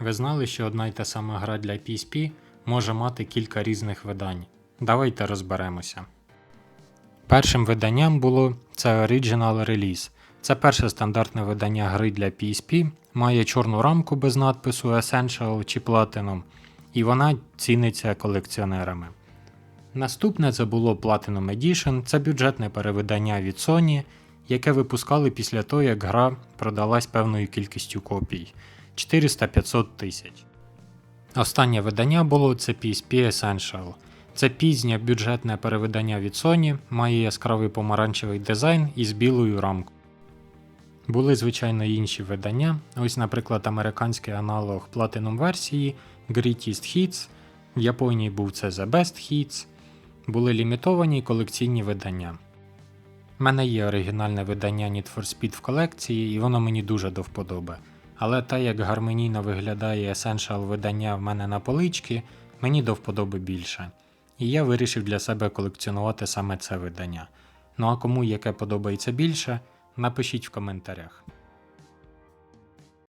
Ви знали, що одна й та сама гра для PSP може мати кілька різних видань. Давайте розберемося. Першим виданням було це Original Release. Це перше стандартне видання гри для PSP, має чорну рамку без надпису Essential чи Platinum, і вона ціниться колекціонерами. Наступне це було Platinum Edition, це бюджетне перевидання від Sony, яке випускали після того, як гра продалась певною кількістю копій 400-500 тисяч. Останнє видання було це PSP Essential. Це пізнє бюджетне перевидання від Sony, має яскравий помаранчевий дизайн із білою рамкою. Були, звичайно, інші видання. Ось, наприклад, американський аналог Platinum версії Greatest Hits, в Японії був це The Best Hits, були лімітовані колекційні видання. У мене є оригінальне видання Need for Speed в колекції, і воно мені дуже до вподоби. Але те, як гармонійно виглядає Essential видання в мене на поличці, мені до вподоби більше. І я вирішив для себе колекціонувати саме це видання. Ну а кому яке подобається більше, напишіть в коментарях.